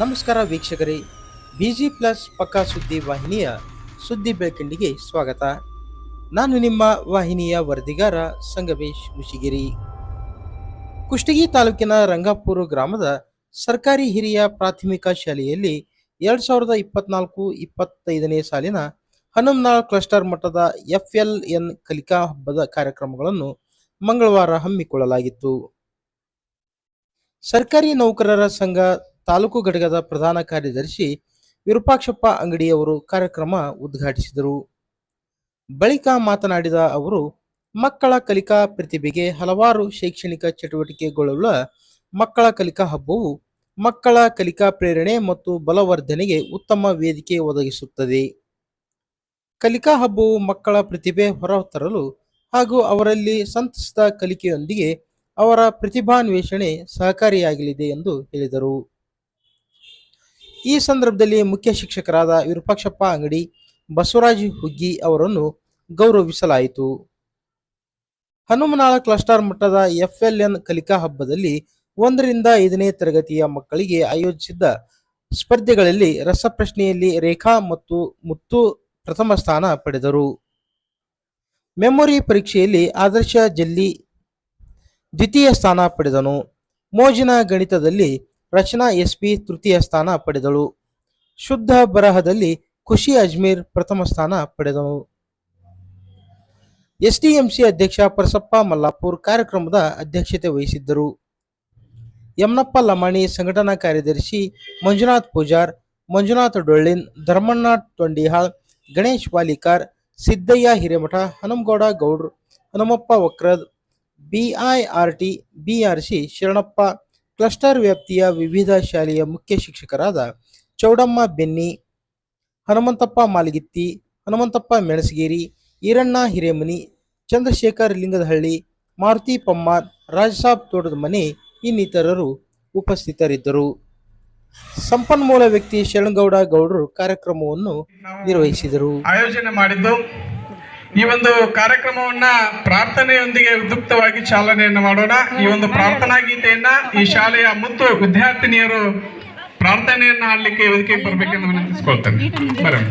ನಮಸ್ಕಾರ ವೀಕ್ಷಕರೇ busy plus ಪಕ್ಕಾ ಸುದ್ದಿ ವಾಹಿನಿಯ ಸುದ್ದಿ ಬೆಳಕಂಡಿಗೆ ಸ್ವಾಗತ. ನಾನು ನಿಮ್ಮ ವಾಹಿನಿಯ ವರದಿಗಾರ ಸಂಗಮೇಶ್ ಮುಷಿಗಿರಿ. ಕುಷ್ಟಗಿ ತಾಲೂಕಿನ ರಂಗಾಪುರ ಗ್ರಾಮದ ಸರ್ಕಾರಿ ಹಿರಿಯ ಪ್ರಾಥಮಿಕ ಶಾಲೆಯಲ್ಲಿ ಎರಡ್ ಸಾವಿರದ ಇಪ್ಪತ್ನಾಲ್ಕು ಇಪ್ಪತ್ತೈದನೇ ಸಾಲಿನ ಹನುಮನಾಳ್ ಕ್ಲಸ್ಟರ್ ಮಟ್ಟದ ಎಫ್ ಎಲ್ ಎನ್ ಕಲಿಕಾ ಹಬ್ಬದ ಕಾರ್ಯಕ್ರಮಗಳನ್ನು ಮಂಗಳವಾರ ಹಮ್ಮಿಕೊಳ್ಳಲಾಗಿತ್ತು. ಸರ್ಕಾರಿ ನೌಕರರ ಸಂಘ ತಾಲೂಕು ಘಟಕದ ಪ್ರಧಾನ ಕಾರ್ಯದರ್ಶಿ ವಿರೂಪಾಕ್ಷಪ್ಪ ಅಂಗಡಿಯವರು ಕಾರ್ಯಕ್ರಮ ಉದ್ಘಾಟಿಸಿದರು. ಬಳಿಕ ಮಾತನಾಡಿದ ಅವರು, ಮಕ್ಕಳ ಕಲಿಕಾ ಪ್ರತಿಭೆಗೆ ಹಲವಾರು ಶೈಕ್ಷಣಿಕ ಚಟುವಟಿಕೆಗಳುಳ್ಳ ಮಕ್ಕಳ ಕಲಿಕಾ ಹಬ್ಬವು ಮಕ್ಕಳ ಕಲಿಕಾ ಪ್ರೇರಣೆ ಮತ್ತು ಬಲವರ್ಧನೆಗೆ ಉತ್ತಮ ವೇದಿಕೆ ಒದಗಿಸುತ್ತದೆ. ಕಲಿಕಾ ಹಬ್ಬವು ಮಕ್ಕಳ ಪ್ರತಿಭೆ ಹೊರತರಲು ಹಾಗೂ ಅವರಲ್ಲಿ ಸಂತಸದ ಕಲಿಕೆಯೊಂದಿಗೆ ಅವರ ಪ್ರತಿಭಾನ್ವೇಷಣೆ ಸಹಕಾರಿಯಾಗಲಿದೆ ಎಂದು ಹೇಳಿದರು. ಈ ಸಂದರ್ಭದಲ್ಲಿ ಮುಖ್ಯ ಶಿಕ್ಷಕರಾದ ವಿರೂಪಾಕ್ಷಪ್ಪ ಅಂಗಡಿ ಬಸವರಾಜ್ ಹುಗ್ಗಿ ಅವರನ್ನು ಗೌರವಿಸಲಾಯಿತು. ಹನುಮನಾಳ ಕ್ಲಸ್ಟರ್ ಮಟ್ಟದ ಎಫ್ಎಲ್ಎನ್ ಕಲಿಕಾ ಹಬ್ಬದಲ್ಲಿ ಒಂದರಿಂದ ಐದನೇ ತರಗತಿಯ ಮಕ್ಕಳಿಗೆ ಆಯೋಜಿಸಿದ್ದ ಸ್ಪರ್ಧೆಗಳಲ್ಲಿ ರಸಪ್ರಶ್ನೆಯಲ್ಲಿ ರೇಖಾ ಮತ್ತು ಮುತ್ತು ಪ್ರಥಮ ಸ್ಥಾನ ಪಡೆದರು. ಮೆಮೊರಿ ಪರೀಕ್ಷೆಯಲ್ಲಿ ಆದರ್ಶ ಜಲ್ಲಿ ದ್ವಿತೀಯ ಸ್ಥಾನ ಪಡೆದನು. ಮೋಜಿನ ಗಣಿತದಲ್ಲಿ ರಚನಾ ಎಸ್ಪಿ ತೃತೀಯ ಸ್ಥಾನ ಪಡೆದಳು. ಶುದ್ಧ ಬರಹದಲ್ಲಿ ಖುಷಿ ಅಜ್ಮೀರ್ ಪ್ರಥಮ ಸ್ಥಾನ ಪಡೆದಳು ಎಸ್ಡಿಎಂಸಿ ಅಧ್ಯಕ್ಷ ಪರಸಪ್ಪ ಮಲ್ಲಾಪುರ್ ಕಾರ್ಯಕ್ರಮದ ಅಧ್ಯಕ್ಷತೆ ವಹಿಸಿದ್ದರು. ಯಮನಪ್ಪ ಲಮಾಣಿ ಸಂಘಟನಾ ಕಾರ್ಯದರ್ಶಿ Manjunath Pujar, Manjunath Dollin, Dharmanna Tondihal, Ganesh ಪಾಲಿಕಾರ್ Siddayya Hiremath, Hanumagouda Gowdru, Hanumappa Vakrad, BIRT, BRC Sharanappa cluster ವ್ಯಾಪ್ತಿಯ ವಿವಿಧ ಶಾಲೆಯ ಮುಖ್ಯ ಶಿಕ್ಷಕರಾದ ಚೌಡಮ್ಮ ಬೆನ್ನಿ, ಹನುಮಂತಪ್ಪ ಮಾಲಗಿತ್ತಿ, ಹನುಮಂತಪ್ಪ ಮೆಣಸಗೇರಿ, ಈರಣ್ಣ ಹಿರೇಮನಿ, ಚಂದ್ರಶೇಖರ್ ಲಿಂಗದಹಳ್ಳಿ, ಮಾರುತಿ ಪಮ್ಮಾರ್, ರಾಜಸಾಬ್ ತೋಟದ ಮನೆ ಇನ್ನಿತರರು ಉಪಸ್ಥಿತರಿದ್ದರು. ಸಂಪನ್ಮೂಲ ವ್ಯಕ್ತಿ ಶರಣಗೌಡ ಗೌಡರು ಕಾರ್ಯಕ್ರಮವನ್ನು ನಿರ್ವಹಿಸಿದರು. ಆಯೋಜನೆ ಮಾಡಿದ್ದು ಈ ಒಂದು ಕಾರ್ಯಕ್ರಮವನ್ನ ಪ್ರಾರ್ಥನೆಯೊಂದಿಗೆ ಉದ್ಯುಕ್ತವಾಗಿ ಚಾಲನೆಯನ್ನು ಮಾಡೋಣ. ಈ ಒಂದು ಪ್ರಾರ್ಥನಾ ಗೀತೆಯನ್ನ ಈ ಶಾಲೆಯ ಮುತ್ತು ವಿದ್ಯಾರ್ಥಿನಿಯರು ಪ್ರಾರ್ಥನೆಯನ್ನ ಆಡ್ಲಿಕ್ಕೆ, ವೇದಿಕೆಗೆ ಬರ್ಬೇಕೆಂದು ವಿನಂತಿಸ್ಕೊಳ್ತೇನೆ. ಬರೋಣ.